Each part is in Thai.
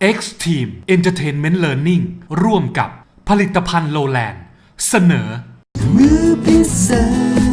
X Team Entertainment Learning ร่วมกับผลิตภัณฑ์โลแลนด์ เสนอมือพิเศษ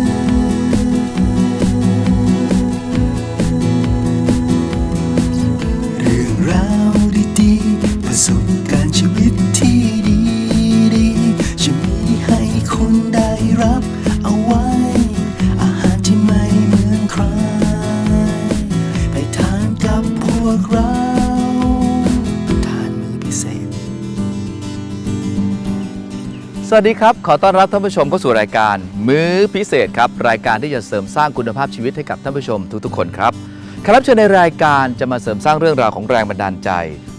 วัสดีครับ ขอต้อนรับท่านผู้ชมเข้าสู่รายการ มื้อพิเศษครับ รายการที่จะเสริมสร้างคุณภาพชีวิตให้กับท่านผู้ชมทุกๆคนครับแขกรับเชิญในรายการจะมาเสริมสร้างเรื่องราวของแรงบันดาลใจ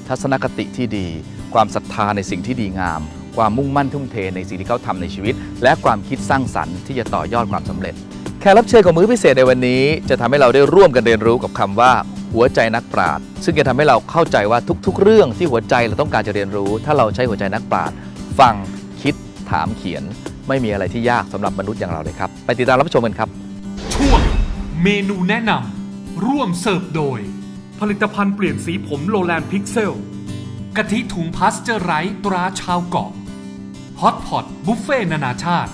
ทัศนคติที่ดี ความศรัทธาในสิ่งที่ดีงาม ความมุ่งมั่นทุ่มเทในสิ่งที่เขาทำในชีวิต และความคิดสร้างสรรค์ที่จะต่อยอดความสำเร็จแขกรับเชิญของมื้อพิเศษในวันนี้ จะทำให้เราได้ร่วมกันเรียนรู้กับคำว่าหัวใจนักปราชญ์ซึ่งจะทำให้เราเข้าใจว่าทุก ๆ เรื่องที่หัวใจเราต้องการจะเรียนรู้ ถ้าเราใช้หัวใจนักปราชญ์ฟัง ถามเขียน ไม่มีอะไรที่ยากสำหรับมนุษย์อย่างเราเลยครับ ไปติดตามรับชมกันครับ ช่วงเมนูแนะนำร่วมเสิร์ฟโดย ผลิตภัณฑ์เปลี่ยนสีผมโลแลนพิกเซลกะทิถุงพาสเจอร์ไรส์ตราชาวเกาะฮอตพอตบุฟเฟ่นานาชาติ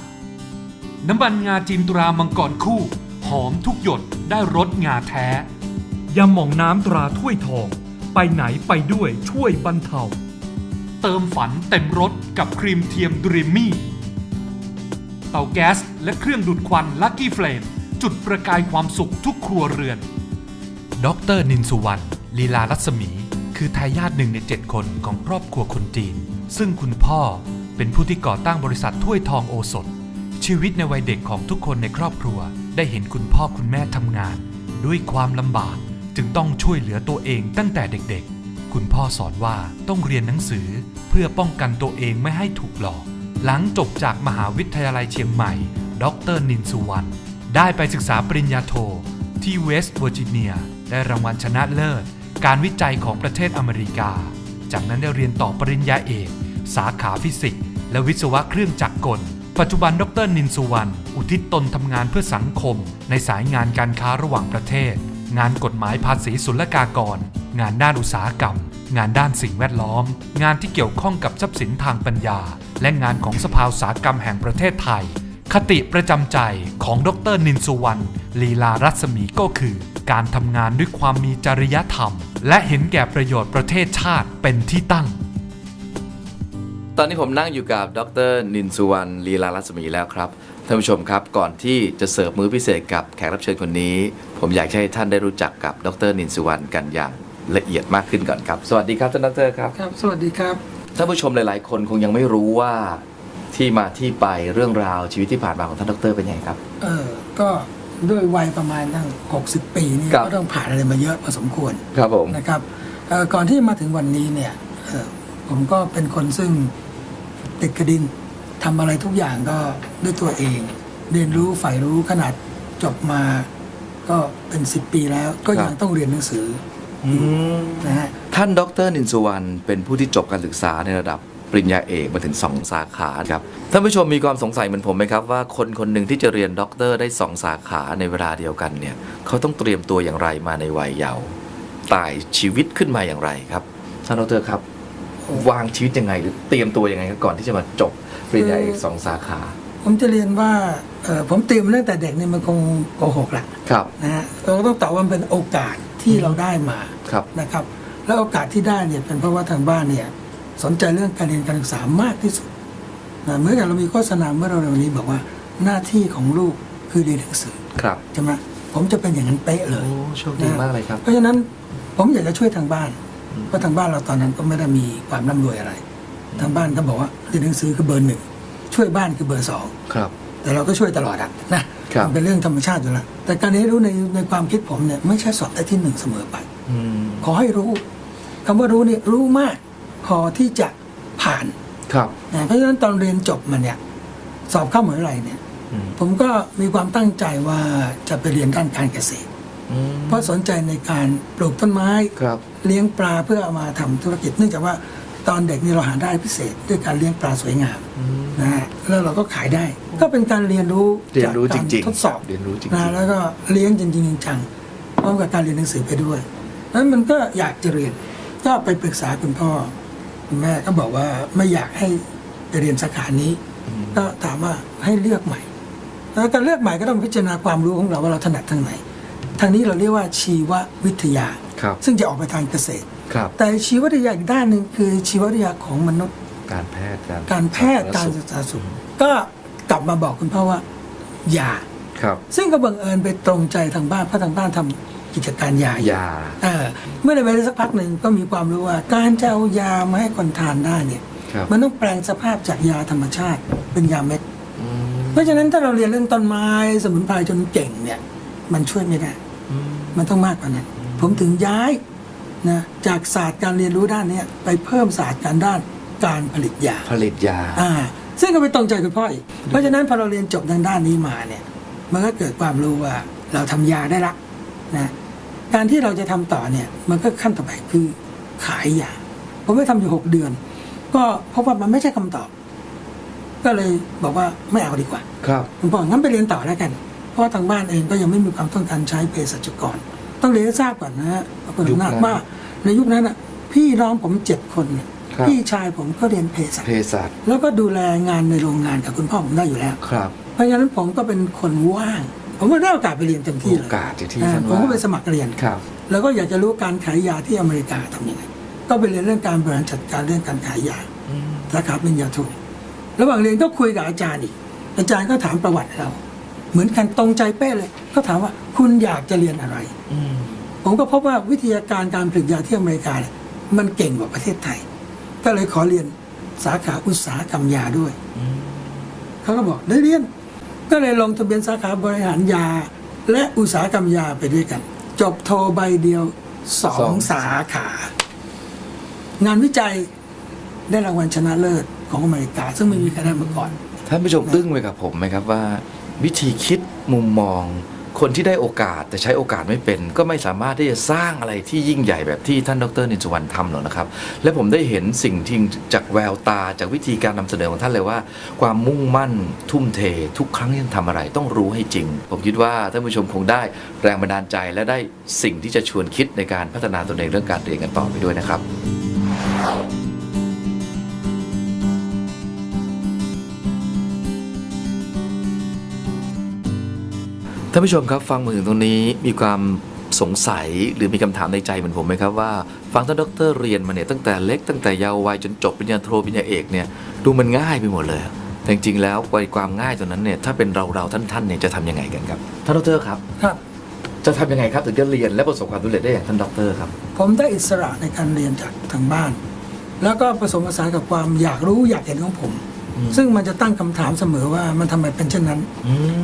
น้ำมันงาจีนตรามังกรคู่ หอมทุกหยดได้รสงาแท้ยาหม่องน้ำตราถ้วยทอง ไปไหนไปด้วยช่วยบรรเทา เติมฝันเต็มรถกับครีมเทียมดรีมมี่เตาแก๊สและเครื่องดูดควันลั c กี้เฟลมจุดประกายความสุขทุกครัวเรือน ดรนินสุวรรณลีลารัศมี คือทายาทหนึ่งในเจ็ดคนของครอบครัวคนจีน ซึ่งคุณพ่อเป็นผู้ที่ก่อตั้งบริษัทถ้วยทองโอสถ ชีวิตในวัยเด็กของทุกคนในครอบครัว ได้เห็นคุณพ่อคุณแม่ทำงาน ด้วยความลำบากจึงต้องช่วยเหลือตัวเองตั้งแต่เด็กๆ คุณพ่อสอนว่าต้องเรียนหนังสือเพื่อป้องกันตัวเองไม่ให้ถูกหลอก หลังจบจากมหาวิทยาลัยเชียงใหม่ ดรนินสุวรรณได้ไปศึกษาปริญญาโท ที่เวสต์เวอร์จิเนีย ได้รางวัลชนะเลิศ การวิจัยของประเทศอเมริกา จากนั้นได้เรียนต่อปริญญาเอก สาขาฟิสิกส์และวิศวะเครื่องจักรกล ปัจจุบันดรนินสุวรรณอุทิศตนทำงานเพื่อสังคม ในสายงานการค้าระหว่างประเทศ งานกฎหมายภาษีศุลกากร งานด้านอุตสาหกรรม งานด้านสิ่งแวดล้อม งานที่เกี่ยวข้องกับทรัพย์สินทางปัญญา และงานของสภาอุตสาหกรรมแห่งประเทศไทย คติประจำใจของดรนินสุวรรณลีลารัศมีก็คือ การทำงานด้วยความมีจริยธรรม และเห็นแก่ประโยชน์ประเทศชาติเป็นที่ตั้งตอนนี้ผมนั่งอยู่กับดรนินสุวรรณลีลารัศมีแล้วครับ ท่านผู้ชมครับก่อนที่จะเสิร์ฟมื้อพิเศษกับแขกรับเชิญคนนี้ ผมอยากให้ท่านได้รู้จักกับดรนินสุวรรณกันอย่างละเอียดมากขึ้นก่อนครับ สวัสดีครับท่านดรครับครับ สวัสดีครับท่านผู้ชมหลาย ๆ คนคงยังไม่รู้ว่าที่มาที่ไปเรื่องราวชีวิตที่ผ่านมาของท่านดรเป็นยังไงครับ เออก็ด้วยวัยประมาณตั้ง60 ปีนี่ครับก็ต้องผ่านอะไรมาเยอะพอสมควรครับผม นะครับเอ่อก่อนที่มาถึงวันนี้เนี่ยเอ่อผมก็เป็นคนซึ่งติดกระดิน ทำอะไรทุกอย่างก็ด้วยตัวเอง เรียนรู้ฝ่ายรู้ขนาดจบมา ก็เป็น10ปีแล้ว ก็ยังต้องเรียนหนังสืออืมนะฮะ ท่านดรนินสุวรรณเป็นผู้ที่จบการศึกษาในระดับปริญญาเอกมาถึง 2 สาขาครับท่านผู้ชมมีความสงสัยเหมือนผมไหมครับว่าคนคนหนึ่งที่จะเรียนด็อกเตอร์ได้ 2 สาขาในเวลาเดียวกันเนี่ยเขาต้องเตรียมตัวอย่างไรมาในวัยเยาว์ตายชีวิตขึ้นมาอย่างไรครับท่านดรครับ วางชีวิตยังไงหรือเตรียมตัวยังไงครับก่อนที่จะมาจบ ปริญญาเอกสองสาขา ผมจะเรียนว่าเอ่อผมเตรียมมาตั้งแต่เด็กนี่มันคงโกหกแหละครับนะฮะเราก็ต้องตอบว่ามันเป็นโอกาสที่เราได้มาครับนะครับ แล้วโอกาสที่ได้เนี่ยเป็นเพราะว่าทางบ้านเนี่ยสนใจเรื่องการเรียนการศึกษามากที่สุดนะเมื่อกี้เรามีโฆษณาเมื่อเราๆนี้บอกว่าหน้าที่ของลูกคือเรียนหนังสือครับใช่ไหมผมจะเป็นอย่างนั้นเป๊ะเลยโอ้โชคดีมากเลยครับ เพราะฉะนั้นผมอยากจะช่วยทางบ้านเพราะทางบ้านเราตอนนั้นก็ไม่ได้มีความร่ำรวยอะไร ทางบ้านก็บอกว่าเรียนหนังสือคือเบอร์หนึ่งช่วยบ้านคือเบอร์สองครับ แต่เราก็ช่วยตลอดอะนะครับมันเป็นเรื่องธรรมชาติอยู่แล้วแต่การเรียนรู้ในในความคิดผมเนี่ยไม่ใช่สอบได้ที่หนึ่งเสมอไปอืมขอให้รู้คำว่ารู้เนี่ยรู้มาก พอที่จะผ่านครับนะเพราะฉะนั้นตอนเรียนจบมาเนี่ย สอบเข้ามหาวิทยาลัยเนี่ยอืมผมก็มีความตั้งใจว่าจะไปเรียนด้านการเกษตรอืมเพราะสนใจในการปลูกต้นไม้ครับเลี้ยงปลาเพื่อเอามาทำธุรกิจเนื่องจากว่า ตอนเด็กนี่เราหาได้พิเศษด้วยการเลี้ยงปลาสวยงามนะฮะแล้วเราก็ขายได้ ก็เป็นการเรียนรู้เรียนรู้จจากริงกาทดสอบเรียนรู้จริงนะแล้วก็เลี้ยงจริงๆจังๆพร้อมกับการเรียนหนังสือไปด้วยนั้นมันก็อยากจะเรียนก็ไปปรึกษาคุณพ่อคุณแม่ก็บอกว่าไม่อยากให้ไปเรียนสาขานี้ ก็ถามว่าให้เลือกใหม่ แล้วการเลือกใหม่ก็ต้องพิจารณาความรู้ของเราว่าเราถนัดทางไหนทางนี้เราเรียกว่าชีววิทยาครับซึ่งจะออกไปทางเกษตร ครับ แต่ชีววิทยาอีกด้านหนึ่งคือชีววิทยาของมนุษย์ การแพทย์การการแพทย์การศึกษาสุขก็กลับมาบอกคุณพ่อว่า อย่า ครับ ซึ่งก็บังเอิญไปตรงใจทางบ้านเพราะทางบ้านทำกิจการยาอยู่ ยา เออเมื่อในเวลาสักพักหนึ่งก็มีความรู้ว่า การจะเอายามาให้คนทานได้เนี่ย ครับมันต้องแปลงสภาพจากยาธรรมชาติเป็นยาเม็ด อืมเพราะฉะนั้นถ้าเราเรียนเรื่องต้นไม้สมุนไพรจนเก่งเนี่ย มันช่วยไม่ได้ อืม มันต้องมากกว่านั้น ผมถึงย้าย นะจากศาสตร์การเรียนรู้ด้านเนี้ยไปเพิ่มศาสตร์การด้านการผลิตยาผลิตยาอ่าซึ่งก็ไปตรงใจคุณพ่ออีกเพราะฉะนั้นพอเราเรียนจบทางด้านนี้มาเนี่ยมันก็เกิดความรู้ว่าเราทำยาได้ละนะการที่เราจะทำต่อเนี่ยมันก็ขั้นต่อไปคือขายยาผมไม่ทำอยู่หกเดือน ก็เพราะว่ามันไม่ใช่คำตอบ ก็เลยบอกว่าไม่เอาดีกว่า ครับผมบอกงั้นไปเรียนต่อแล้วกัน เพราะว่าทางบ้านเองก็ยังไม่มีความต้องการใช้เภสัชกร ต้องเรียนให้ทราบก่อนนะฮะว่าคนอำนาจว่าในยุคนั้นอะพี่น้องผมเจ็ดคนเนี่ยครับพี่ชายผมก็เรียนเภสัชเภสัชแล้วก็ดูแลงานในโรงงานกับคุณพ่อผมได้อยู่แล้ว ครับเพราะฉะนั้นผมก็เป็นคนว่าง ผมก็ได้โอกาสไปเรียนเต็มที่เลยโอกาสที่ที่อ่าท่านผมก็ว่าไปสมัครเรียน ครับ แล้วก็อยากจะรู้การขายยาที่อเมริกาทำยังไง ก็ไปเรียนเรื่องการบริหารจัดการเรื่องการขายยาอืมสาขาปริญญาโทระหว่างเรียนก็คุยกับอาจารย์อีก อาจารย์ก็ถามประวัติเรา เหมือนกันตรงใจเป๊ะเลย ก็ถามว่าคุณอยากจะเรียนอะไรอืมผมก็พบว่าวิทยาการการผลิตยาที่อเมริกาเนี่ยมันเก่งกว่าประเทศไทย ก็เลยขอเรียนสาขาอุตสาหกรรมยาด้วยอืมเขาก็บอกได้เรียน ก็เลยลงทะเบียนสาขาบริหารยา และอุตสาหกรรมยาไปด้วยกัน จบโทใบเดียวสอสองง สาขา งานวิจัยได้รางวัลชนะเลิศของอเมริกา ซึ่งไม่มีใครได้มาก่อน ท่านผู้ชมตึ้งไปกับผมไหมครับว่า วิธีคิดมุมมอง คนที่ได้โอกาสแต่ใช้โอกาสไม่เป็น ก็ไม่สามารถที่จะสร้างอะไรที่ยิ่งใหญ่แบบที่ท่านดรนินสุวรรณทำหรอกนะครับ และผมได้เห็นสิ่งที่จากแววตาจากวิธีการนำเสนอของท่านเลยว่า ความมุ่งมั่นทุ่มเท ทุกครั้งที่ท่านทำอะไรต้องรู้ให้จริง ผมคิดว่าท่านผู้ชมคงได้แรงบันดาลใจและได้สิ่งที่จะชวนคิดในการพัฒนาตนเองเรื่องการเรียนกันต่อไปด้วยนะครับ ท่านผู้ชมครับฟังมาถึงตรงนี้มีความสงสัยหรือมีคำถามในใจเหมือนผมไหมครับว่าฟังท่านดรเรียนมาเนี่ยตั้งแต่เล็กตั้งแต่เยาว์วัยจนจบปริญญาโทปริญญาเอกเนี่ยดูมันง่ายไปหมดเลย แต่จริงๆแล้ววัยความง่ายตรงนั้นเนี่ยถ้าเป็นเราเราๆท่านๆเนี่ยจะทำยังไงกันครับท่านดรครับครับจะทำยังไงครับถึงจะเรียนและประสบความสำเร็จได้อย่างท่านดรครับ ผมได้อิสระในการเรียนจากทางบ้าน แล้วก็ผสมผสานกับความอยากรู้อยากเห็นของผม ซึ่งมันจะตั้งคำถามเสมอว่ามันทำไมเป็นเช่นนั้น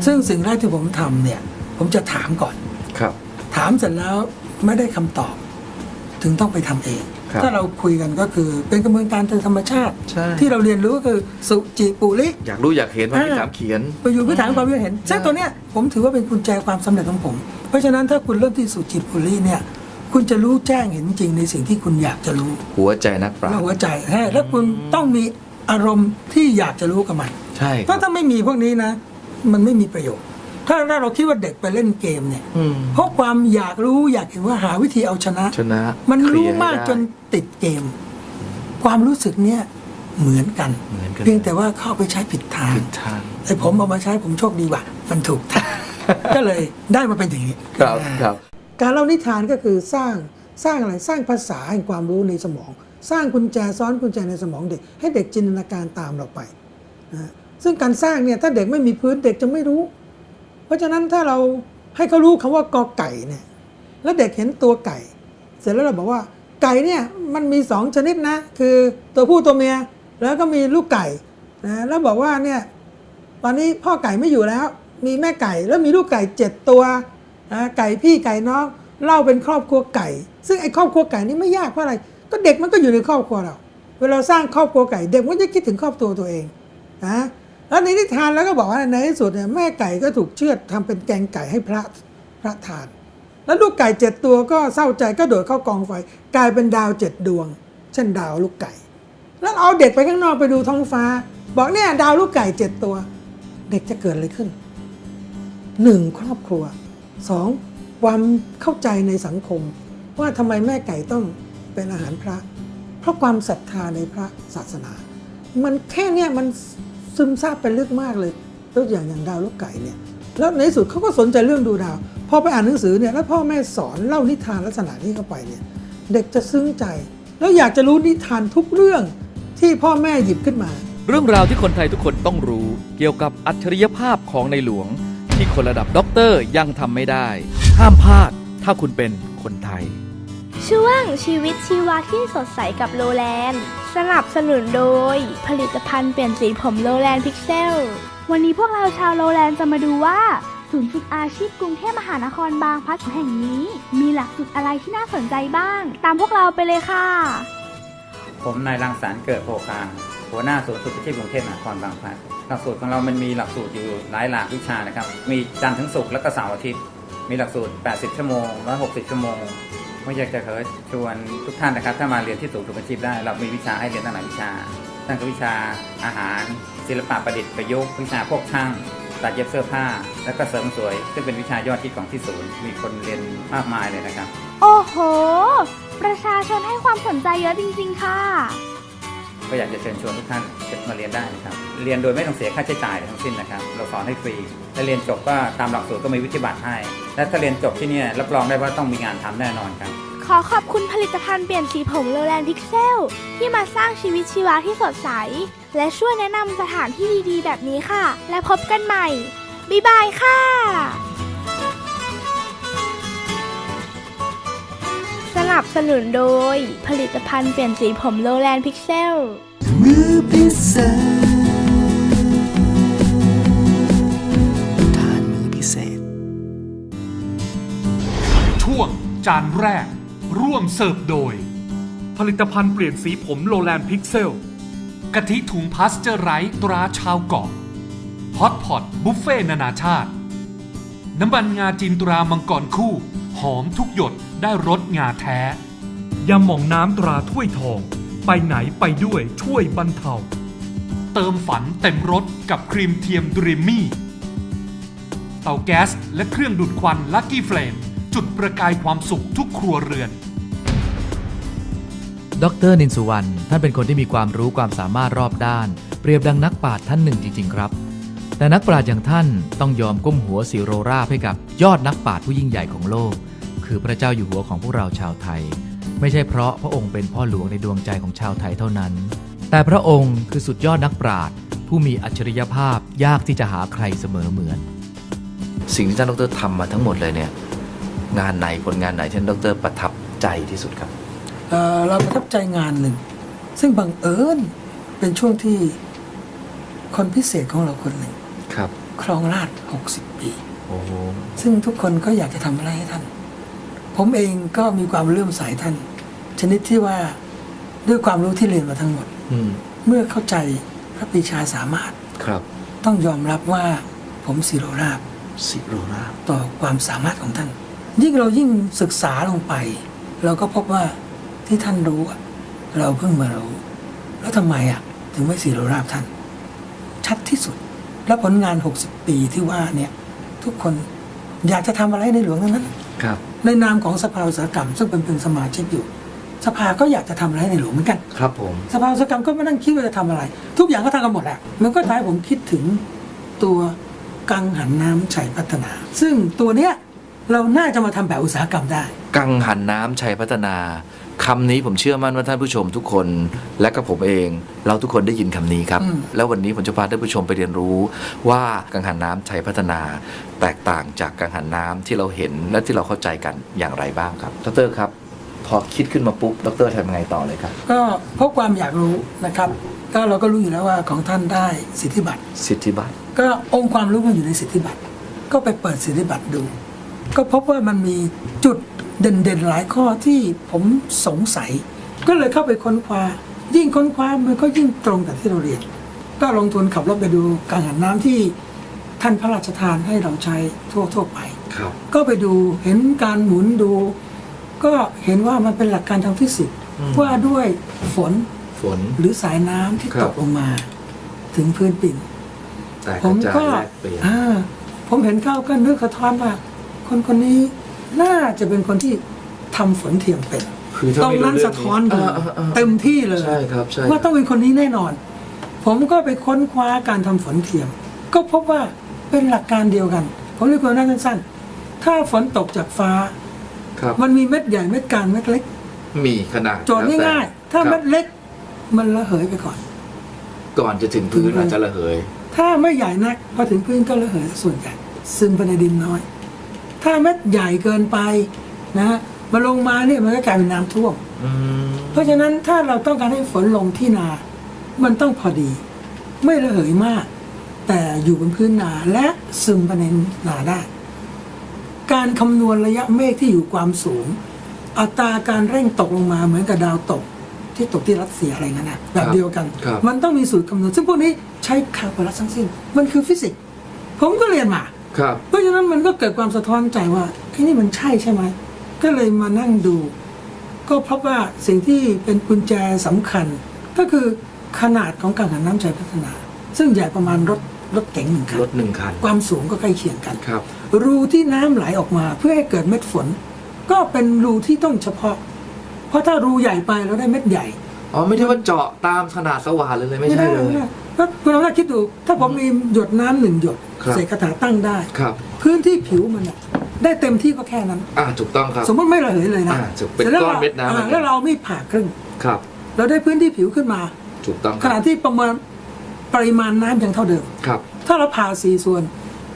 ซึ่งสิ่งแรกที่ผมทำเนี่ย ผมจะถามก่อนครับ ถามเสร็จแล้วไม่ได้คำตอบ ถึงต้องไปทำเองครับถ้าเราคุยกันก็คือเป็นกระบวนการทางธรรมชาติใช่ที่เราเรียนรู้ก็คือสุจิปุริอยากรู้อยากเห็นมาอ่าที่ถามเขียนประโยชน์พื้นฐานความคิดเห็นซึ่งตัวเนี้ยผมถือว่าเป็นกุญแจความสำเร็จของผม เพราะฉะนั้นถ้าคุณเริ่มที่สุจิตปุริเนี่ยคุณจะรู้แจ้งเห็นจริงในสิ่งที่คุณอยากจะรู้ หัวใจนักปราชแล้วญ์หัวใจให้แล้วคุณต้องมี อารมณ์ที่อยากจะรู้กับมัน ใช่คถ้ารับถ้าไม่มีพวกนี้นะ มันไม่มีประโยชน์ ถ้าถ้าเราคิดว่าเด็กไปเล่นเกมเนี่ยอืมเพราะความอยากรู้อยากเห็นว่าหาวิธีเอาชนะ ชนะ มันเคลีรู้ยให้มากได้จนติดเกม ความรู้สึกเนี้ยเหมือนกันเหมือนกัน เพียงแต่ว่าเข้าไปใช้ผิดทางผิดทางไอ้ผมเอามาใช้ผมโชคดีกว่า มันถูกทางก็เลยได้มาเป็นอย่างนี้ครับครับ การเล่านิทานก็คือสร้างสร้างอะไรสร้างภาษาแห่งความรู้ในสมอง สร้างกุญแจซ้อนกุญแจในสมองเด็ก ให้เด็กจินตนาการตามเราไปนะซึ่งการสร้างเนี่ยถ้าเด็กไม่มีพื้นเด็กจะไม่รู้ เพราะฉะนั้นถ้าเราให้เขารู้คำว่ากอไก่เนี่ยแล้วเด็กเห็นตัวไก่ เสร็จแล้วเราบอกว่าไก่เนี่ยมันมีสองชนิดนะ คือตัวผู้ตัวเมียแล้วก็มีลูกไก่นะแล้วบอกว่าเนี่ยตอนนี้พ่อไก่ไม่อยู่แล้ว มีแม่ไก่แล้วมีลูกไก่เจ็ดตัวนะไก่พี่ไก่น้องเล่าเป็นครอบครัวไก่ ซึ่งไอ้ครอบครัวไก่นี่ไม่ยากเพราะอะไร ก็เด็กมันก็อยู่ในครอบครัวเรา เวลาสร้างครอบครัวไก่เด็กมันจะคิดถึงครอบครัวตัวเองนะแล้วในนิทานแล้วก็บอกว่าในที่สุดเนี่ยแม่ไก่ก็ถูกเชือดทำเป็นแกงไก่ให้พระพระทาน แล้วลูกไก่เจ็ดตัวก็เศร้าใจก็โดดเข้ากองไฟกลายเป็นดาวเจ็ดดวง เช่นดาวลูกไก่ แล้วเอาเด็กไปข้างนอกไปดูท้องฟ้า บอกเนี่ยดาวลูกไก่เจ็ดตัว เด็กจะเกิดอะไรขึ้นหนึ่งครอบครัวสองความเข้าใจในสังคม ว่าทำไมแม่ไก่ต้อง เป็นอาหารพระ เพราะความศรัทธาในพระศาสนา มันแค่เนี้ยมันซึมซาบไปลึกมากเลยยกอย่างอย่างดาวลูกไก่เนี่ยแล้วในที่สุดเขาก็สนใจเรื่องดูดาวพอไปอ่านหนังสือเนี่ยแล้วพ่อแม่สอนเล่านิทานลักษณะนี้เข้าไปเนี่ยเด็กจะซึ้งใจ แล้วอยากจะรู้นิทานทุกเรื่องที่พ่อแม่หยิบขึ้นมา เรื่องราวที่คนไทยทุกคนต้องรู้ เกี่ยวกับอัจฉริยภาพของในหลวง ที่คนระดับด็อกเตอร์ยังทำไม่ได้ ห้ามพลาดถ้าคุณเป็นคนไทย ช่วงชีวิตชีวาที่สดใสกับโลแลนด์สนับสนุนโดย ผลิตภัณฑ์เปลี่ยนสีผมโลแลนด์พิกเซล วันนี้พวกเราชาวโลแลนด์จะมาดูว่า ศูนย์ฝึกอาชีพกรุงเทพมหานครบางพลัดแห่งนี้ มีหลักสูตรอะไรที่น่าสนใจบ้าง ตามพวกเราไปเลยค่ะ ผมนายรังสรรค์เกิดโพคางหัวหน้าศูนย์ฝึกอาชีพกรุงเทพมหานครบางพลัดหลักสูตรของเรามันมีหลักสูตรอยู่หลายหลากวิชานะครับ มีจันทร์ถึงศุกร์และก็เสาร์อาทิตย์ มีหลักสูตร 80 ชั่วโมง 160 ชั่วโมง ไม่อยากจะเชิญชวนทุกท่านนะครับ ถ้ามาเรียนที่ศูนย์ฝึกอาชีพได้ เรามีวิชาให้เรียนตั้งหลายวิชา ตั้งแต่วิชาอาหาร ศิลปะประดิษฐ์ประยุกต์วิชาพวกช่างตัดเย็บเสื้อผ้า แล้วก็เสริมสวย ซึ่งเป็นวิชายอดที่ของที่ศูนย์มีคนเรียนมากมายเลยนะครับ โอ้โห ประชาชนให้ความสนใจเยอะจริง ๆ ค่ะ ก็อยากจะเชิญชวนทุกท่านมาเรียนได้นะครับ เรียนโดยไม่ต้องเสียค่าใช้จ่ายทั้งสิ้นนะครับ เราสอนให้ฟรีถ้าเรียนจบก็ตามหลักสูตรก็มีวิทยาบัตรให้ และถ้าเรียนจบที่นี่รับรองได้ว่าต้องมีงานทำแน่นอนครับ ขอขอบคุณผลิตภัณฑ์เปลี่ยนสีผมโลแลนด์พิกเซลที่มาสร้างชีวิตชีวาที่สดใส และช่วยแนะนำสถานที่ดีๆ แบบนี้ค่ะ และพบกันใหม่ บ๊ายบายค่ะ นับสนุนโดย ผลิตภัณฑ์เปลี่ยนสีผมโลแลนด์พิกเซลมือพิเศษทานมือพิเศษ ช่วงจานแรก ร่วมเสิร์ฟโดย ผลิตภัณฑ์เปลี่ยนสีผมโลแลนพิกเซลกะทิถุงพาสเจอร์ไรต์ตราชาวเกาะฮอตพอตบุฟเฟ่นานาชาติ น้ำมันงาจีนตรามังกรคู่ หอมทุกหยดได้รสงาแท้ยาหม่องน้ำตราถ้วยทอง ไปไหนไปด้วยช่วยบรรเทา เติมฝันเต็มรถกับครีมเทียมดรีมมี่ เตาแก๊สและเครื่องดูดควันลั c กี้เฟลมจุดประกายความสุขทุกครัวเรือนดรนินสุวรรณท่านเป็นคนที่มีความรู้ความสามารถรอบด้าน เปรียบดังนักปราชญ์ท่านหนึ่งจริง ๆ ครับ แต่นักปราชญ์อย่างท่านต้องยอมก้มหัวสีโรราบให้กับยอดนักปราชญ์ผู้ยิ่งใหญ่ของโลก คือพระเจ้าอยู่หัวของพวกเราชาวไทย ไม่ใช่เพราะพระองค์เป็นพ่อหลวงในดวงใจของชาวไทยเท่านั้น แต่พระองค์คือสุดยอดนักปราชญ์ผู้มีอัจฉริยภาพยากที่จะหาใครเสมอเหมือน สิ่งที่ท่านดรทำมาทั้งหมดเลยเนี่ยงานไหนผลงานไหนที่ท่านดรประทับใจที่สุดครับเอ่อเราประทับใจงานหนึ่ง ซึ่งบังเอิญเป็นช่วงที่คนพิเศษของเราคนหนึ่งครับ ครองราชย์60 ปี โอ้โหซึ่งทุกคนก็อยากจะทำอะไรให้ท่าน ผมเองก็มีความเลื่อมใสท่าน ชนิดที่ว่าด้วยความรู้ที่เรียนมาทั้งหมด อืมเมื่อเข้าใจพระปรีชาสามารถ ครับต้องยอมรับว่าผมสิโรราบสิโรราบต่อความสามารถของท่าน ยิ่งเรายิ่งศึกษาลงไป เราก็พบว่าที่ท่านรู้อะเราเพิ่งมารู้ แล้วทำไมอะ ถึงไม่สีโรราบท่าน ชัดที่สุด และผลงาน 60 ปีที่ว่าเนี่ย ทุกคนอยากจะทำอะไรในหลวงทั้งนั้น ครับ ในนามของสภาอุตสาหกรรม ซึ่งเป็นเป็นสมาชิกอยู่ สภาก็อยากจะทำอะไรในหลวงเหมือนกัน ครับผม สภาอุตสาหกรรมก็มานั่งคิดว่าจะทำอะไร ทุกอย่างก็ทำกันหมดแหละมันก็ท้ายผมคิดถึงตัวกังหันน้ำชัยพัฒนา ซึ่งตัวเนี้ยเราน่าจะมาทำแบบอุตสาหกรรมได้ กังหันน้ำชัยพัฒนา คำนี้ผมเชื่อมั่นว่าท่านผู้ชมทุกคนและก็ผมเอง เราทุกคนได้ยินคำนี้ครับอืมแล้ววันนี้ผมจะพาท่านผู้ชมไปเรียนรู้ว่ากังหันน้ำชัยพัฒนา แตกต่างจากกังหันน้ำที่เราเห็นและที่เราเข้าใจกันอย่างไรบ้างครับดรครับ พอคิดขึ้นมาปุ๊บดรทำยังไงต่อเลยครับ ก็เพราะความอยากรู้นะครับก็เราก็รู้อยู่แล้วว่าของท่านได้สิทธิบัตร สิทธิบัตร ก็องค์ความรู้มันอยู่ในสิทธิบัตร ก็ไปเปิดสิทธิบัตรดู ก็พบว่ามันมีจุด เด่นๆหลายข้อที่ผมสงสัย ก็เลยเข้าไปค้นคว้ายิ่งค้นคว้ามันก็ยิ่งตรงกับที่เราเรียน ก็ลงทุนขับรถไปดูกังหันน้ำที่ท่านพระราชทานให้เราใช้ทั่วๆไปครับก็ไปดูเห็นการหมุนดู ก็เห็นว่ามันเป็นหลักการทางฟิสิกส์อืมว่าด้วยฝนฝนหรือสายน้ำที่ครับตกลงมา ถึงพื้นปิ่นแตกผกมระจายก็แลกเปลี่ยนอ่าผมเห็นเข้าก็นึกกระท้อนว่า คนคนนี้ น่าจะเป็นคนที่ทำฝนเทียมเป็นคือถ้าตรงไม่รู้นั้นเรื่องสะท้อนนี้เลยเออเออเออเต็มที่เลย ใช่ครับใช่ว่าต้องเป็นคนนี้แน่นอน ผมก็ไปค้นคว้าการทำฝนเทียม ก็พบว่าเป็นหลักการเดียวกัน ผมเรียกว่านั้นสั้นๆ ถ้าฝนตกจากฟ้า ครับมันมีเม็ดใหญ่เม็ดกลางเม็ดเล็ก มีขนาดโจทย์แล้วแต่ง่ายๆ ถ้าครับเม็ดเล็ก มันระเหยไปก่อน ก่อนจะถึงพื้นอาจจะระเหย ถ้าไม่ใหญ่นักพอถึงพื้นก็ระเหยส่วนใหญ่ซึมไปในดินน้อย ถ้าเม็ดใหญ่เกินไปนะฮะมาลงมาเนี่ยมันก็กลายเป็นน้ำท่วมอืมเพราะฉะนั้นถ้าเราต้องการให้ฝนลงที่นา มันต้องพอดี ไม่ระเหยมาก แต่อยู่บนพื้นนาและซึมไปในนาได้ การคำนวณระยะเมฆที่อยู่ความสูง อัตราการเร่งตกลงมาเหมือนกับดาวตก ที่ตกที่รัสเซียอะไรเงี้ยนะแบบเดียวกันครับมันต้องมีสูตรคำนวณ ซึ่งพวกนี้ใช้คาลคูลัสทั้งสิ้น มันคือฟิสิกส์ผมก็เรียนมา ครับ เพราะฉะนั้นมันก็เกิดความสะท้อนใจว่าไอ้นี่มันใช่ใช่ไหม ก็เลยมานั่งดู ก็พบว่าสิ่งที่เป็นกุญแจสำคัญ ก็คือขนาดของกังหันน้ำใจพัฒนา ซึ่งใหญ่ประมาณรถรถเก๋งหนึ่งคันรถหนึ่งคัน ความสูงก็ใกล้เคียงกันครับ รูที่น้ำไหลออกมาเพื่อให้เกิดเม็ดฝน ก็เป็นรูที่ต้องเฉพาะ เพราะถ้ารูใหญ่ไปเราได้เม็ดใหญ่อ๋อไม่ได้ว่าเจาะตามขนาดสว่านเลยเลยไม่ใช่เลย ด้ด้ก็คุณลองคิดดู ถ้าผมมีหยดน้ำหนึ่งหยดครับใส่กระถางตั้งได้ ครับ พื้นที่ผิวมันน่ะได้เต็มที่ก็แค่นั้น อ่าถูกต้องครับ สมมติไม่ระเหยเลยนะอ่าถูกเป็นสร็จแล้วก้อนราเม็ดน้ำอ่าแล้วเราเอามีดผ่าครึ่ง ครับ เราได้พื้นที่ผิวขึ้นมา ถูกต้องคขรัณะบที่ประเมินปริมาณน้ำยังเท่าเดิม ครับ ถ้าเราผ่าสี่ส่วน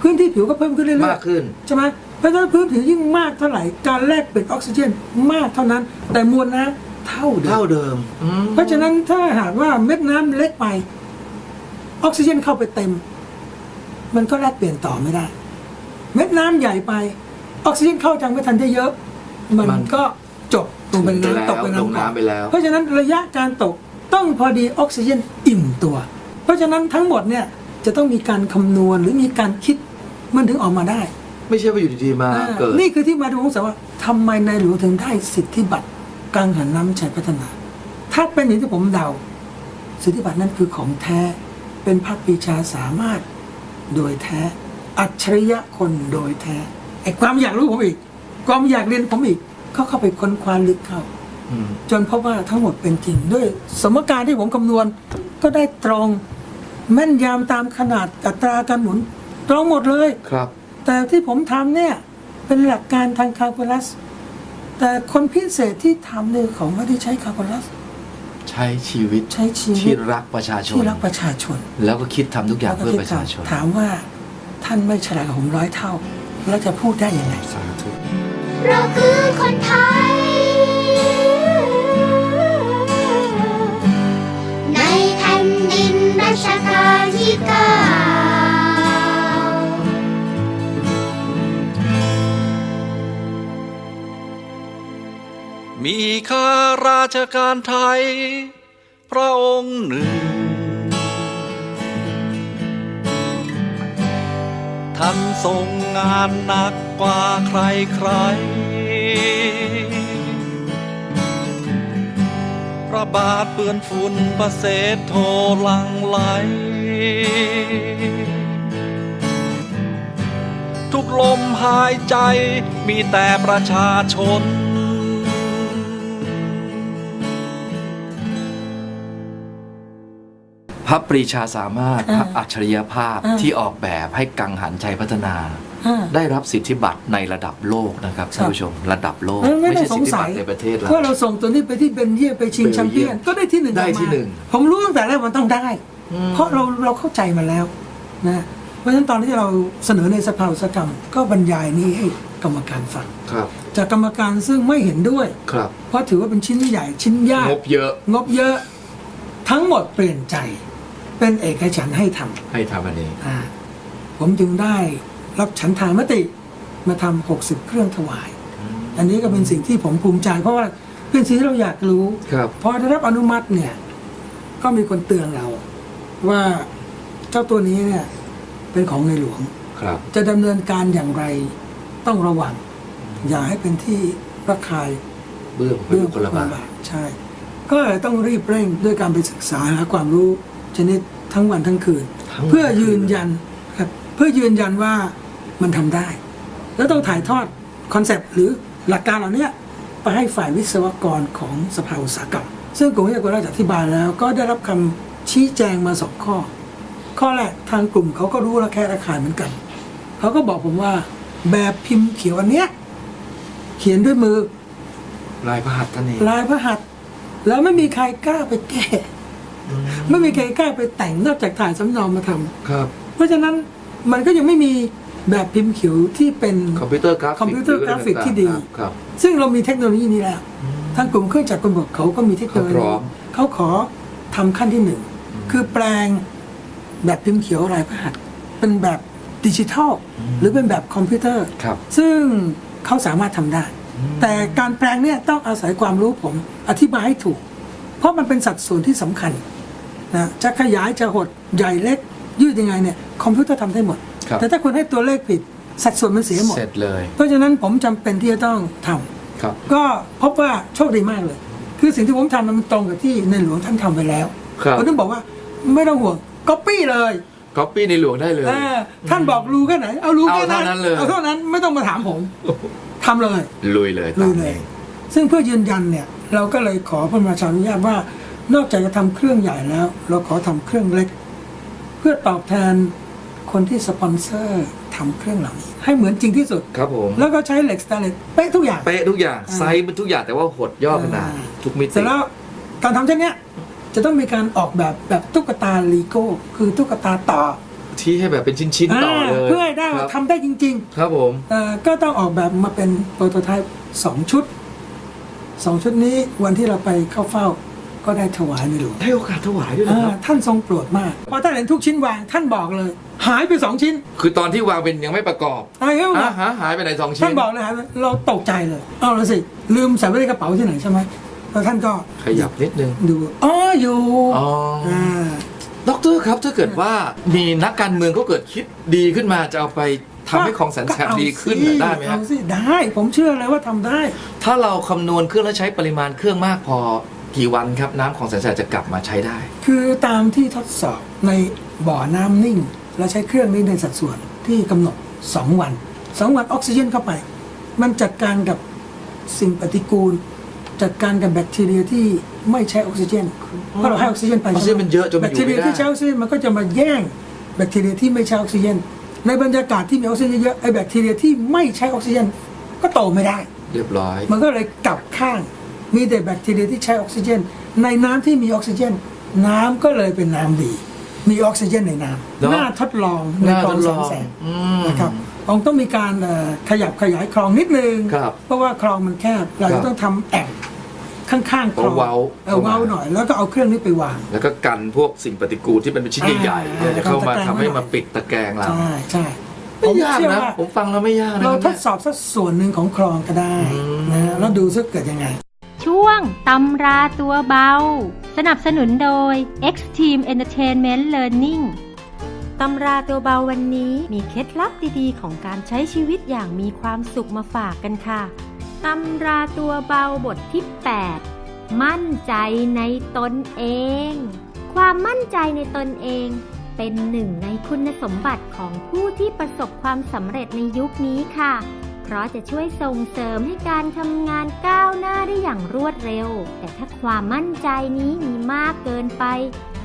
พื้นที่ผิวก็เพิ่มขึ้นเรื่อยๆมากขึ้นใช่ไหมเพราะฉะนั้นพื้นผิวยิ่งมากเท่าไหร่การแลกเปลี่ยนออกซิเจนมากเท่านั้น แต่มวลน้ำเท่าเดิเท่ามเดิมอืม เพราะฉะนั้นถ้าหากว่าเม็ดน้ำเล็กไป ออกซิเจนเข้าไปเต็ม มันก็แลกเปลี่ยนต่อไม่ได้ เม็ดน้ำใหญ่ไป ออกซิเจนเข้าจังไม่ทันได้เยอะ มันก็จบลงไปในน้ำตกไปลงน้ำก่อนน้ำไปแล้ว เพราะฉะนั้นระยะการตกต้องพอดีออกซิเจนอิ่มตัว เพราะฉะนั้นทั้งหมดเนี่ยจะต้องมีการคำนวณหรือมีการคิดมันถึงออกมาได้ ไม่ใช่ว่าอยู่ดีๆมาอ่าเกิดนี่คือที่มาดูของสารว่าทำไมในหลวงถึงได้สิทธิบัตรกังหันน้ำชัยพัฒนา ถ้าเป็นอย่างที่ผมเดา สิทธิบัตรนั้นคือของแท้ เป็นพระปรีชาสามารถโดยแท้ อัจฉริยะคนโดยแท้ไอ้ความอยากรู้ผมอีก ความอยากเรียนผมอีกก็เข้าไปค้นคว้าลึกเข้าอืมจนพบว่าทั้งหมดเป็นจริงด้วย สมการที่ผมคำนวณก็ได้ตรงแม่นยำตามขนาดอัตราการหมุน ตรงหมดเลยครับ แต่ที่ผมทำเนี่ย เป็นหลักการทางคาลคูลัส แต่คนพิเศษที่ทำเนี่ยเขาไม่ได้ใช้คาลคูลัส ใช้ชีวิตใช้ชีวิที่ตรักประชาชน ที่รักประชาชนแล้วก็คิดทำทุกอย่างแล้วก็เพื่อคิดประชาชนถามว่าท่านไม่ฉลาดกว่าผมร้อยเท่า แล้วจะพูดได้ยังไง สาธุ เราคือคนไทย ในแผ่นดินรัชกาลที่เก้า มีข้าราชการไทย พระองค์หนึ่ง ท่านทรงงานหนักกว่าใครใคร พระบาทเปื้อนฝุ่นประเสศโทลังไหล ทุกลมหายใจมีแต่ประชาชน พระปรีชาสามารถอ่าพระอัจฉริยภาพอ่าที่ออกแบบให้กังหันชัยพัฒนาอ่าได้รับสิทธิบัตรในระดับโลกนะครับครับท่านผู้ชมระดับโลก ไม่ไม่ได้ใช่สสิงทธิสับัตยรในประเทศเราว่าเราส่งตัวนี้ไปที่เบนเยียมไปชิงเบลเยียมแชมเปี้ยนก็ได้ที่หนึ่งได้ออกมาที่หนึ่งผมรู้ตั้งแต่แรกมันต้องได้ เพราะเราเราเข้าใจมาแล้วนะเพราะฉะนั้นตอนที่เราเสนอในสภาอุตสาหกรรม ก็บรรยายนี้ให้กรรมการฟังครับจากกรรมการซึ่งไม่เห็นด้วยครับเพราะถือว่าเป็นชิ้นใหญ่ชิ้นยากงบเยอะ งบเยอะ ทั้งหมดเปลี่ยนใจ เป็นเอกฉันท์ให้ทำให้ทำอันนี้อ่าผมจึงได้รับฉันทามติมาทำหกสิบเครื่องถวาย อันนี้ก็เป็นสิ่งที่ผมภูมิใจ เพราะว่าเป็นสิ่งที่เราอยากรู้ ครับ พอได้รับอนุมัติเนี่ย ก็มีคนเตือนเรา ว่าเจ้าตัวนี้เนี่ยเป็นของในหลวง ครับ จะดำเนินการอย่างไรต้องระวัง อย่าให้เป็นที่ระคายเบื้องพระเรื่ยุองคลบาทบาท ใช่ ก็เลยต้องรีบเร่งด้วยการไปศึกษาหาความรู้ ชนิดทั้งวันทั้งคืนทั้งวันเพื่อยืนยันครับเพื่อยืนยันว่ามันทำได้ แล้วต้องถ่ายทอดคอนเซปต์หรือหลักการเหล่านี้ไปให้ฝ่ายวิศวกรของสภาอุตสาหกรรม ซึ่งกลุ่มวิศวกรได้อธิบายแล้ว ก็ได้รับคำชี้แจงมาสองข้อ ข้อแรกทางกลุ่มเขาก็รู้ระแคะระคายเหมือนกัน เขาก็บอกผมว่าแบบพิมพ์เขียวอันเนี้ยเขียนด้วยมือลายพระหัตถ์ท่านเองลายพระหัตถ์แล้วไม่มีใครกล้าไปแก้ ไม่มีใครกล้าไปแต่งนอกจากถ่ายสำเนามาทำครับ เพราะฉะนั้นมันก็ยังไม่มีแบบพิมพ์เขียวที่เป็นคอมพิวเตอร์กราฟิกคอมพิวเตอร์กราฟิกที่ดี ครับ ซึ่งเรามีเทคโนโลยีนี้แล้วทางกลุ่มเครื่องจักรกลบกเขาก็มีเทคโนโลเขาพยีร้อมเขาขอทำขั้นที่หนึ่งคือแปลงแบบพิมพ์เขียวลายพระหัตถ์เป็นแบบดิจิทัลหรือเป็นแบบคอมพิวเตอร์ครับซึ่งเขาสามารถทำได้ แต่การแปลงเนี่ยต้องอาศัยความรู้ผมอธิบายให้ถูก เพราะมันเป็นสัดส่วนที่สำคัญนะจะขยายจะหดใหญ่เล็กยืดยังไงเนี่ยคอมพิวเตอร์ทำได้หมดครับแต่ถ้าคุณให้ตัวเลขผิด สัดส่วนมันเสียหมดเสร็จเลย เพราะฉะนั้นผมจำเป็นที่จะต้องทำครับก็พบว่าโชคดีมากเลย คือสิ่งที่ผมทำมันตรงกับที่ในหลวงท่านทำไปแล้วครับผมต้องบอกว่าไม่ต้องห่วงก๊อปปี้เลยก๊อปปี้ในหลวงได้เลยเออท่านบอกรู้แค่ไหน เอารู้แค่เอาเท่านั้นเลยเอาเท่านั้นไม่ต้องมาถามผมทำเลยลุยเลยลุตายมเลนี้ยซึ่งเพื่อยืนยันเนี่ย เราก็เลยขอพระราชานุญาตว่า นอกจากจะทำเครื่องใหญ่แล้ว เราขอทำเครื่องเล็ก เพื่อตอบแทนคนที่สปอนเซอร์ทำเครื่องเหล่านี้ให้เหมือนจริงที่สุดครับผมแล้วก็ใช้เหล็กสแตนเลสเป๊ะทุกอย่างเป๊ะทุกอย่างอ่าไซส์มันทุกอย่างแต่ว่าหดย่อขนาดอ่าทุกมิติเสร็จแล้วการทำเช่นเนี้ยจะต้องมีการออกแบบแบบตุ๊กตาลีโก้ คือตุ๊กตาต่อที่ให้แบบเป็นชิ้นๆต่อเลยาเพื่อให้ได้ว่าครับทำได้จริงครับผมๆเอ่อก็ต้องออกแบบมาเป็นโปรโตไทป์สองชุด สองชุดนี้วันที่เราไปเข้าเฝ้าก็ได้ถวายในหลวงให้โอกาสถวายด้วยนะอ่าครับท่านทรงโปรดมากพอท่านเห็นทุกชิ้นวางท่านบอกเลย หายไปสองชิ้นคือตอนที่วางเป็นยังไม่ประกอบหายไปอะฮะหายไปไหนสองชิ้ท่านน บอกเลยหายไปเราตกใจเลย เอาละสิ ลืมใส่ไว้ในกระเป๋าที่ไหนใช่ไหมแล้วท่านก็ขยับนิดนึง ดูอ๋ออยู่อ๋ออ่าดอกเตอรครับถ้าเกิดว่ามีนักการเมืองเขาเกิดคิดดีขึ้นมาจะเอาไป ทำให้ของแสนแสบดีขึ้นน่ะได้ไหมฮะเอาสิได้ ผมเชื่อเลยว่าทำได้ ถ้าเราคำนวณเครื่องแล้วใช้ปริมาณเครื่องมากพอกี่วันครับน้ำของแสนแสบจะกลับมาใช้ได้ คือตามที่ทดสอบในบ่อน้ำนิ่ง และใช้เครื่องนี้ในสัดส่วนที่กำหนด 2 วัน 2 วันออกซิเจนเข้าไป มันจัดการกับสิ่งปฏิกูล จัดการกับแบคทีเรียที่ไม่ใช้ออกซิเจนเพราะเราให้ออกซิเจนไปออกซิเจนมันเยอะจนมันแบคทีเรียอยู่ไม่ได้ที่ใช้ออกซิเจนมันก็จะมาแย่งแบคทีเรียที่ไม่ใช้ออกซิเจน ในบรรยากาศที่มีออกซิเจนเยอะๆไอแบคทีเรียที่ไม่ใช้ออกซิเจนก็โตไม่ได้ เรียบร้อย มันก็เลยกลับข้างมีแต่แบคทีเรียที่ใช้ออกซิเจน ในน้ำที่มีออกซิเจน น้ำก็เลยเป็นน้ำดี มีออกซิเจนในน้เนอะำน่าทดลองในน่าคลทองดลแสองนแสบอืมนะครับคงต้องมีการเอ่อขยับขยายคลองนิดนึงครับเพราะว่าคลองมันแคบเราครัจะบต้องทำแอ่ง ข้างๆคลองเอาเว้าเออเว้าเข้ามาหน่อย แล้วก็เอาเครื่องนี้ไปวาง แล้วก็กันพวกสิ่งปฏิกูลที่เป็นชิ้นใหญ่ๆอ่าเนี่ยจะเข้ามาตะแกรงทำให้ไว้หน่มาอยปิดตะแกรงเราใช่ใช่ไม่ยากผเชื่อนะ ว่าผมฟังแล้วไม่ยากนะเราครับทดสอบสักส่วนหนึ่งของคลองก็ได้อืมนะฮะแล้วดูซิเกิดยังไง ช่วงตำราตัวเบา สนับสนุนโดย X Team Entertainment Learning ตำราตัวเบาวันนี้มีเคล็ดลับดีๆ ของการใช้ชีวิตอย่างมีความสุขมาฝากกันค่ะ ตำราตัวเบาบทที่ 8 มั่นใจในตนเอง ความมั่นใจในตนเอง เป็นหนึ่งในคุณสมบัติของผู้ที่ประสบความสำเร็จในยุคนี้ค่ะ เพราะจะช่วยส่งเสริมให้การทำงานก้าวหน้าได้อย่างรวดเร็ว แต่ถ้าความมั่นใจนี้มีมากเกินไป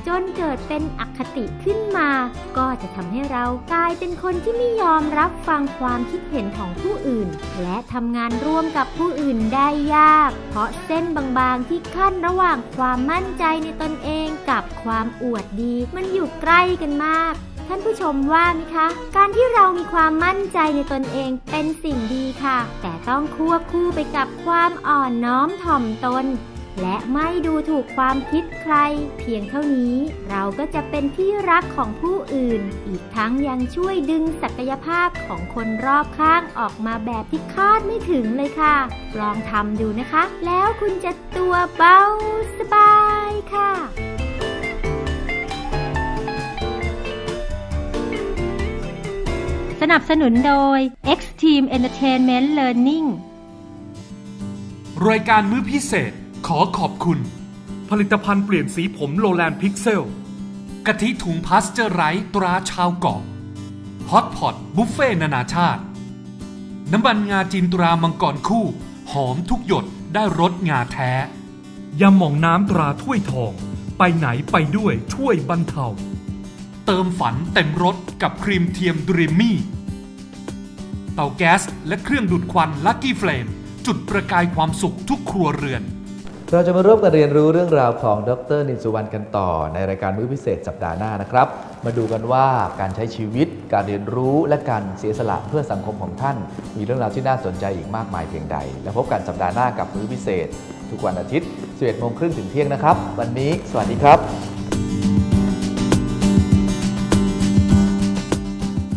จนเกิดเป็นอคติขึ้นมา ก็จะทำให้เรากลายเป็นคนที่ไม่ยอมรับฟังความคิดเห็นของผู้อื่น และทำงานร่วมกับผู้อื่นได้ยาก เพราะเส้นบางๆที่ขั้นระหว่างความมั่นใจในตนเองกับความอวดดี มันอยู่ใกล้กันมากท่านผู้ชมว่าไหมคะ การที่เรามีความมั่นใจในตนเองเป็นสิ่งดีค่ะ แต่ต้องควบคู่ไปกับความอ่อนน้อมถ่อมตน และไม่ดูถูกความคิดใคร เพียงเท่านี้เราก็จะเป็นที่รักของผู้อื่น อีกทั้งยังช่วยดึงศักยภาพของคนรอบข้างออกมาแบบที่คาดไม่ถึงเลยค่ะ ลองทำดูนะคะ แล้วคุณจะตัวเบาสบายค่ะสนับสนุนโดย X Team Entertainment Learning รายการมื้อพิเศษ ขอขอบคุณ ผลิตภัณฑ์เปลี่ยนสีผมโลแลนพิกเซลกะทิถุงพาสเจอร์ไรส์ตราชาวเกาะฮอตพอตบุฟเฟ่นานาชาติ น้ำมันงาจีนตรามังกรคู่ หอมทุกหยดได้รสงาแท้ยาหม่องน้ำตราถ้วยทอง ไปไหนไปด้วยช่วยบรรเทา เติมฝันเต็มรถกับครีมเทียมดรีมมี่ เตาแก๊สและเครื่องดูดควันลั c กี้เฟลมจุดประกายความสุขทุกครัวเรือน เราจะมาร่วมกันเรียนรู้เรื่องราวของดรนินสุวรรณกันต่อ ในรายการมื้อพิเศษสัปดาห์หน้านะครับ มาดูกันว่าการใช้ชีวิต การเรียนรู้และการเสียสละเพื่อสังคมของท่าน มีเรื่องราวที่น่าสนใจอีกมากมายเพียงใด และพบกันสัปดาห์หน้ากับมื้อพิเศษ ทุกวันอาทิตย์ 11โมงครึ่งถึงเที่ยงนะครับ วันนี้ สวัสดีครับ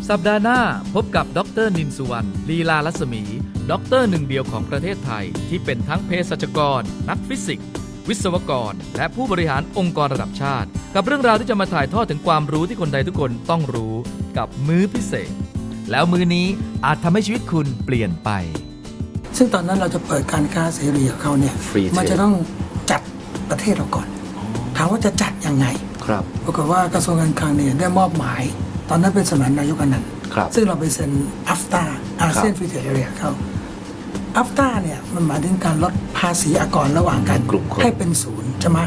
สัปดาห์หน้าพบกับดรนินสุวรรณลีลาลัศมี ด็อกเตอร์หนึ่งเดียวของประเทศไทย ที่เป็นทั้งเภสัชกร นักฟิสิกส์ วิศวกร และผู้บริหารองค์กรระดับชาติ กับเรื่องราวที่จะมาถ่ายทอดถึงความรู้ที่คนไทยทุกคนต้องรู้กับมื้อพิเศษ แล้วมื้อนี้อาจทำให้ชีวิตคุณเปลี่ยนไป ซึ่งตอนนั้นเราจะเปิดการค้าเสรีกับเขาเนี่ย Free trade มันจะต้องจัดประเทศเราก่อน ถามว่าจะจัดยังไง ครับ ปรากฏว่ากระทรวงการคลังเนี่ยได้มอบหมาย ตอนนั้นเป็นสมัยนายกอนันต์ครับซึ่งเราไปเซ็นอัฟตาอาเซียนครับฟรีเทรดเอเรียเขา อัฟตาเนี่ยมันหมายถึงการลดภาษีอากรระหว่างกันกลุ่มคนให้เป็นศูนย์ใช่ไหม